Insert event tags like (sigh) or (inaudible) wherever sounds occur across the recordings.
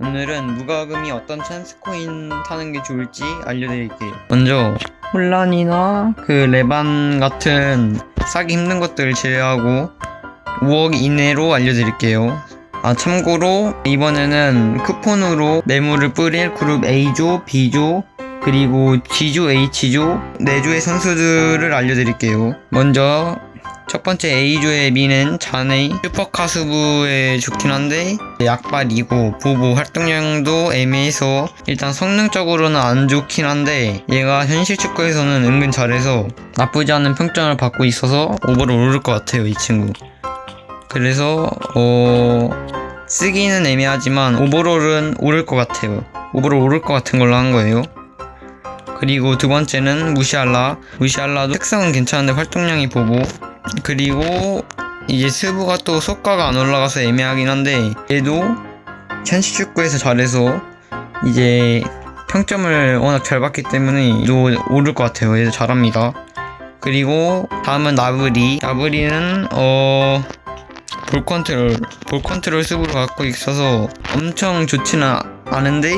오늘은 무과금이 어떤 찬스 코인 타는 게 좋을지 알려드릴게요. 먼저 혼란이나 그 레반 같은 사기 힘든 것들을 제외하고 5억 이내로 알려드릴게요. 아 참고로 이번에는 쿠폰으로 매물을 뿌릴 그룹 A조, B조, 그리고 G조, H조 4조의 선수들을 알려드릴게요. 먼저 첫 번째 A조의 미는 자네 슈퍼카수부에 좋긴 한데 약발이고 보보 활동량도 애매해서 일단 성능적으로는 안 좋긴 한데 얘가 현실 축구에서는 은근 잘해서 나쁘지 않은 평점을 받고 있어서 오버를 오를 것 같아요 이 친구. 그래서 어 쓰기는 애매하지만 오버롤은 오를 것 같아요. 오버롤 오를 것 같은 걸로 한 거예요 그리고 두 번째는 무시할라. 무시할라도 특성은 괜찮은데 활동량이 보보 그리고 이제 스부가 또 속가가 안 올라가서 애매하긴 한데 얘도 현실 축구에서 잘해서 이제 평점을 워낙 잘 받기 때문에 얘도 오를 것 같아요. 얘도 잘합니다. 그리고 다음은 나브리. 나브리는 어... 볼 컨트롤. 볼 컨트롤 스부를 갖고 있어서 엄청 좋지는 않은데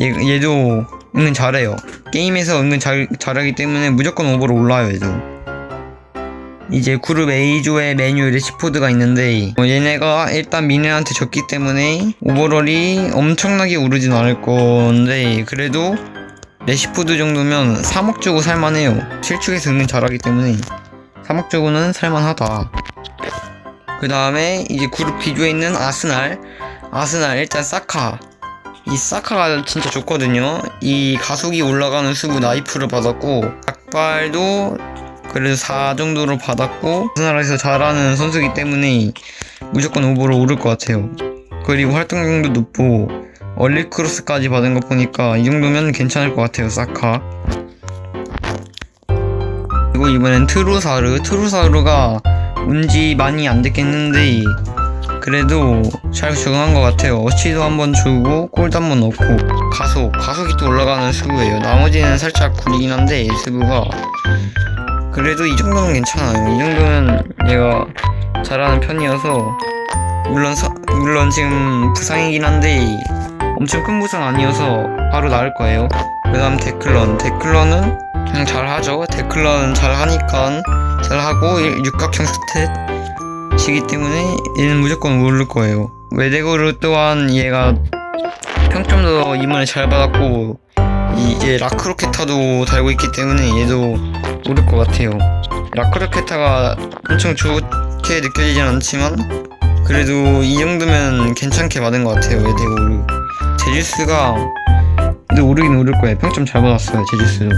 얘, 얘도 은근 잘해요. 게임에서 은근 잘, 잘하기 때문에 무조건 오버로 올라요 얘도. 이제 그룹 A조의 메뉴 레시포드가 있는데 어, 얘네가 일단 미네한테 졌기 때문에 오버롤이 엄청나게 오르진 않을 건데 그래도 레시포드 정도면 3억 주고 살만해요. 실축에서 은근 잘하기 때문에. 3억 주고는 살만하다. 그 다음에 이제 그룹 B조에 있는 아스날. 아스날 일단 사카 이 사카가 진짜 좋거든요. 이 가속이 올라가는 수부 나이프를 받았고 약발도 그래도 4 정도로 받았고 우리나라에서 잘하는 선수이기 때문에 무조건 오버로 오를 것 같아요. 그리고 활동량도 높고 얼리 크로스까지 받은 거 보니까 이 정도면 괜찮을 것 같아요 사카. 그리고 이번엔 트루사르. 트루사르가 운지 많이 안 됐겠는데 그래도 잘 적응한 것 같아요 어치도 한번 주고 골도 한번 넣고 가속 가속이 또 올라가는 수부예요 나머지는 살짝 구리긴 한데 수부가 그래도 이 정도는 괜찮아요. 이 정도는 얘가 잘하는 편이어서 물론 서- 물론 지금 부상이긴 한데 엄청 큰 부상 아니어서 바로 나을 거예요. 그다음 데클런 데클런은 그냥 잘하죠. 데클런은 잘하니까 잘하고 일- 육각형 스탯 이기 때문에 얘는 무조건 오를 거예요. 외대고르 또한 얘가 평점도 이번에 잘 받았고 이제 라크로케타도 달고 있기 때문에 얘도 오를 것 같아요. 라크로케타가 엄청 좋게 느껴지진 않지만 그래도 이 정도면 괜찮게 받은 것 같아요. 에데고르. 제주스가 근데 오르긴 오를 거예요. 평점 잘 받았어요. 제주스도.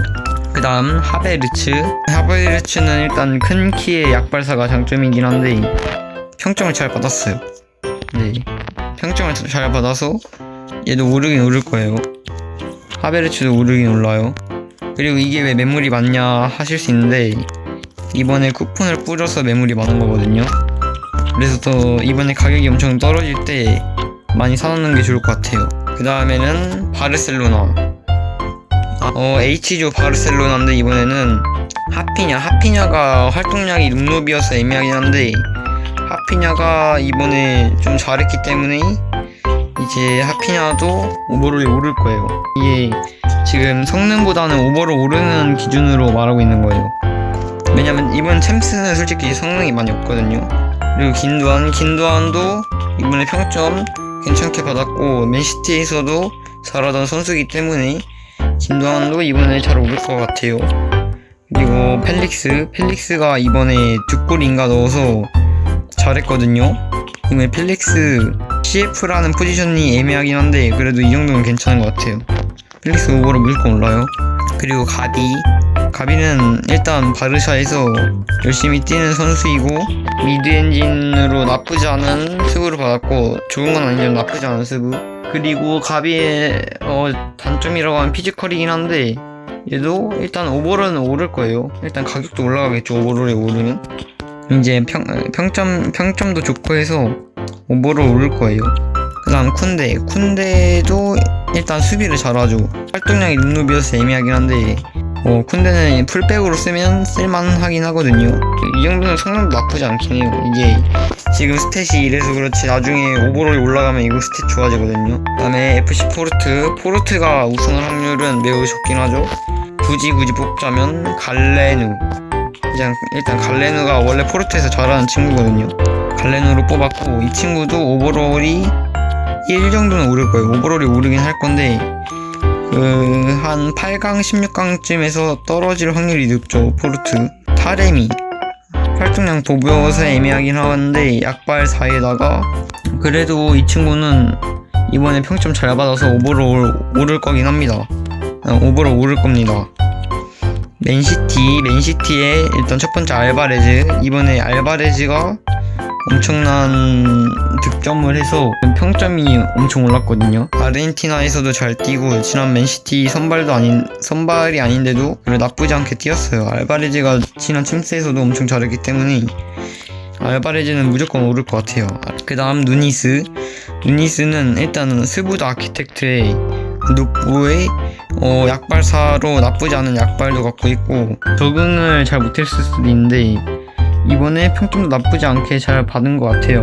그 다음 하베르츠. 하베르츠는 일단 큰 키의 약발사가 장점이긴 한데 평점을 잘 받았어요. 네. 평점을 잘 받아서 얘도 오르긴 오를 거예요. 하베르츠도 오르긴 올라요. 그리고 이게 왜 매물이 많냐 하실 수 있는데 이번에 쿠폰을 뿌려서 매물이 많은 거거든요. 그래서 더 이번에 가격이 엄청 떨어질 때 많이 사놓는 게 좋을 것 같아요. 그 다음에는 바르셀로나. 어 H조 바르셀로나인데 이번에는 하피냐 하피냐가 활동량이 룸노비여서 애매하긴 한데 하피냐가 이번에 좀 잘했기 때문에 이제 하피냐도 오버롤이 오를 거예요. 이게 지금 성능보다는 오버로 오르는 기준으로 말하고 있는 거예요. 왜냐면 이번 챔스는 솔직히 성능이 많이 없거든요. 그리고 긴두안, 긴두안도 이번에 평점 괜찮게 받았고 맨시티에서도 잘하던 선수이기 때문에 긴두안도 이번에 잘 오를 것 같아요. 그리고 펠릭스, 펠릭스가 이번에 두 골인가 넣어서 잘했거든요. 이번에 펠릭스 CF라는 포지션이 애매하긴 한데 그래도 이 정도면 괜찮은 것 같아요. 펠릭스 오버로 무조건 올라요. 그리고 가비. 가비는 일단 바르샤에서 열심히 뛰는 선수이고 미드 엔진으로 나쁘지 않은 스브를 받았고 좋은 건 아니지만 나쁘지 않은 스브. 그리고 가비의 어, 단점이라고 하면 피지컬이긴 한데 얘도 일단 오버로는 오를 거예요. 일단 가격도 올라가겠죠. 오버롤에 오르면. 이제 평, 평점, 평점도 좋고 해서 오버로 오를 거예요. 그 다음 쿤데. 쿤데도 일단 수비를 잘하죠. 활동량이 눈누비여서 애매하긴 한데 어, 쿤데는 풀백으로 쓰면 쓸만하긴 하거든요. 이 정도는 성능도 나쁘지 않긴 해요. 이게 지금 스탯이 이래서 그렇지 나중에 오버롤이 올라가면 이거 스탯 좋아지거든요. 그 다음에 FC 포르트. 포르트가 우승할 확률은 매우 적긴 하죠. 굳이 굳이 뽑자면 갈레누. 일단, 일단 갈레누가 원래 포르투에서 잘하는 친구거든요. 갈레누로 뽑았고 이 친구도 오버롤이 1 정도는 오를 거예요. 오버롤이 오르긴 할 건데 그 한 8강, 16강쯤에서 떨어질 확률이 높죠. 포르투. 타레미. 활동량 보벼서 애매하긴 하는데 약발 4에다가 그래도 이 친구는 이번에 평점 잘 받아서 오버롤 오를 거긴 합니다. 어, 오버롤 오를 겁니다. 맨시티, 맨시티의 일단 첫 번째 알바레즈. 이번에 알바레즈가 엄청난 득점을 해서 평점이 엄청 올랐거든요. 아르헨티나에서도 잘 뛰고 지난 맨시티 선발도 아닌 선발이 아닌데도 그래 나쁘지 않게 뛰었어요. 알바레즈가 지난 챔스에서도 엄청 잘했기 때문에 알바레즈는 무조건 오를 것 같아요. 그 다음 누니스. 누니스는 일단은 스부드 아키텍트의 노부의 어, 약발사로 나쁘지 않은 약발도 갖고 있고 적응을 잘 못했을 수도 있는데 이번에 평점도 나쁘지 않게 잘 받은 것 같아요.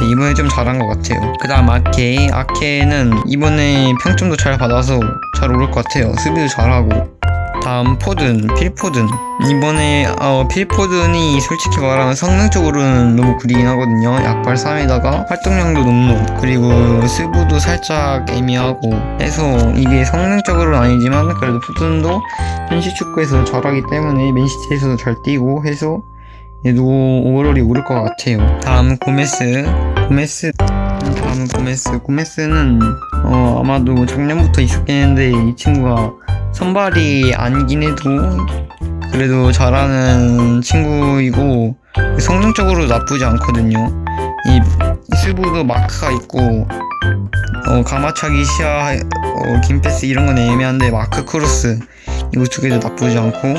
네, 이번에 좀 잘한 것 같아요. 그 다음 아케. 아케는 이번에 평점도 잘 받아서 잘 오를 것 같아요. 수비도 잘하고. 다음 포든, 필포든. 이번에 어, 필포든이 솔직히 말하면 성능적으로는 너무 구리긴 하거든요. 약발 3에다가 활동량도 높노. 그리고 스부도 살짝 애매하고 해서 이게 성능적으로는 아니지만 그래도 포든도 현실 축구에서 잘하기 때문에 맨시티에서도 잘 뛰고 해서 얘도 오버롤이 오를 것 같아요. 다음 고메스. 고메스. 다음 고메스. 고메스는 어, 아마도 작년부터 있었겠는데 이 친구가 선발이 아니긴 해도 그래도 잘하는 친구이고 성능적으로 나쁘지 않거든요. 이 스부도 마크가 있고 어, 가마차기 시야 어, 김패스 이런 건 애매한데 마크 크로스 이거 두 개도 나쁘지 않고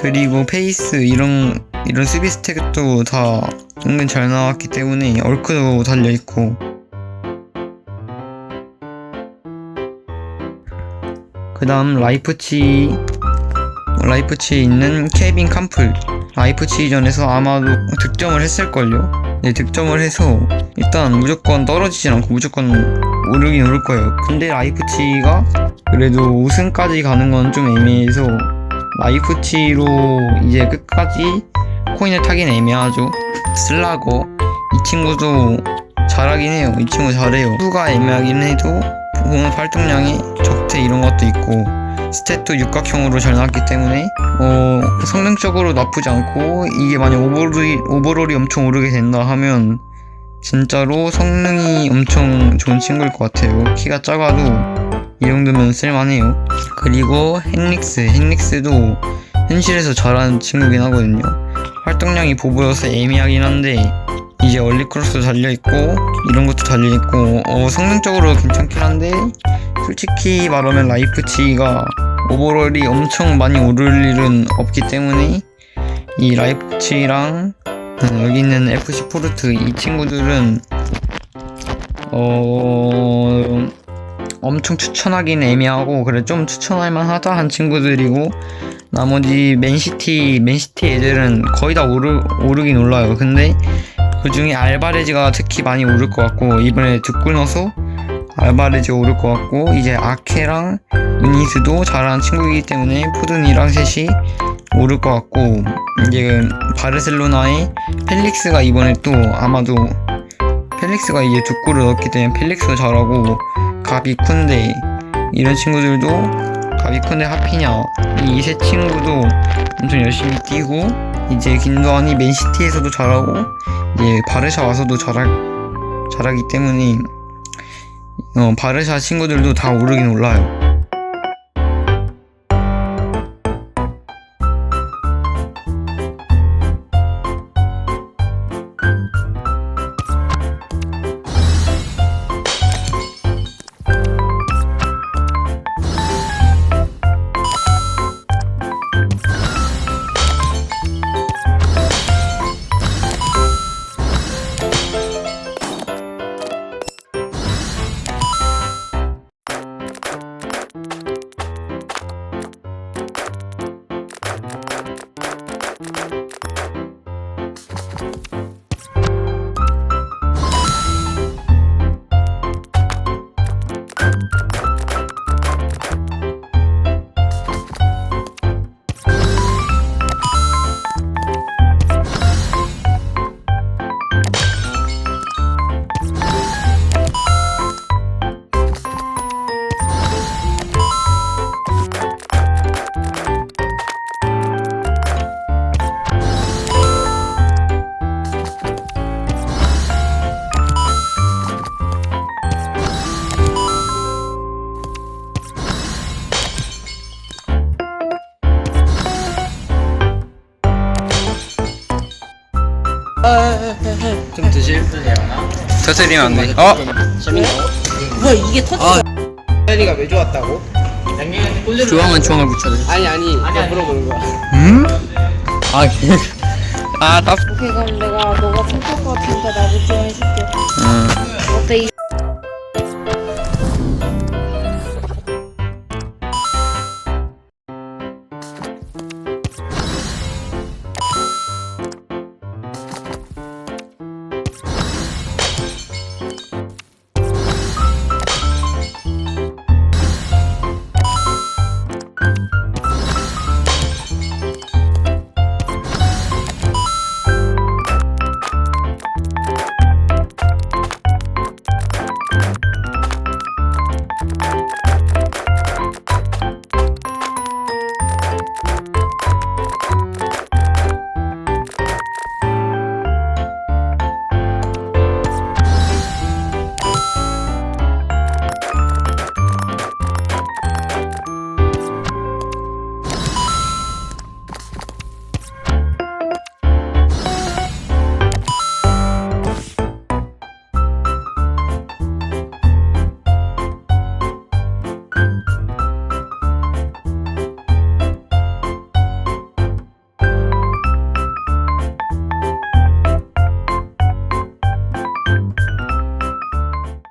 그리고 페이스 이런 이런 수비 스택도 다 은근 잘 나왔기 때문에 얼크도 달려 있고. 그 다음 라이프치 라이프치에 있는 케빈 캄플. 라이프치전에서 아마도 득점을 했을걸요? 네 득점을 해서 일단 무조건 떨어지진 않고 무조건 오르긴 오를 거예요. 근데 라이프치가 그래도 우승까지 가는 건 좀 애매해서 라이프치로 이제 끝까지 코인을 타긴 애매하죠 슬라고. 이 친구도 잘하긴 해요. 이 친구 잘해요. 수가 애매하긴 해도 공업 활동량이 적태 이런 것도 있고 스탯도 육각형으로 잘 나왔기 때문에 어, 성능적으로 나쁘지 않고 이게 만약 오버롤이, 오버롤이 엄청 오르게 된다 하면 진짜로 성능이 엄청 좋은 친구일 것 같아요. 키가 작아도 이 정도면 쓸만해요. 그리고 헨릭스. 헨릭스도 현실에서 잘하는 친구긴 하거든요 활동량이 보보여서 애매하긴 한데 이제 얼리크로스 달려있고 이런 것도 달려있고 어, 성능적으로 괜찮긴 한데 솔직히 말하면 라이프치가 오버롤이 엄청 많이 오를 일은 없기 때문에 이 라이프치랑 어, 여기 있는 FC 포르트 이 친구들은 어 엄청 추천하기는 애매하고 그래 좀 추천할 만하다 한 친구들이고 나머지 맨시티 맨시티 애들은 거의 다 오르 오르긴 올라요. 근데 그 중에 알바레즈가 특히 많이 오를 것 같고 이번에 득골 넣어서 알바레즈 오를 것 같고 이제 아케랑 누니스도 잘하는 친구이기 때문에 푸든이랑 셋이 오를 것 같고 이제 바르셀로나의 펠릭스가 이번에 또 아마도 펠릭스가 이제 두 골을 넣었기 때문에 펠릭스도 잘하고 가비 쿤데 이런 친구들도 가비 쿤데 하피냐 이 세 친구도 엄청 열심히 뛰고 이제 김도환이 맨시티에서도 잘하고 이제 바르샤 와서도 잘할 잘하기 때문에 어, 바르샤 친구들도 다 오르긴 올라요. 터뜨리면 안 돼. 어? 뭐야 이게 터지 아 혜리가 왜 좋았다고? 주황은 주황을 붙여야 돼. 아니 아니 내가 물어보는 거야 음? 아, (laughs) 아, 답. 오케이 그럼 내가 너가 착할 것 같으니까 나도 지원해줄게 응.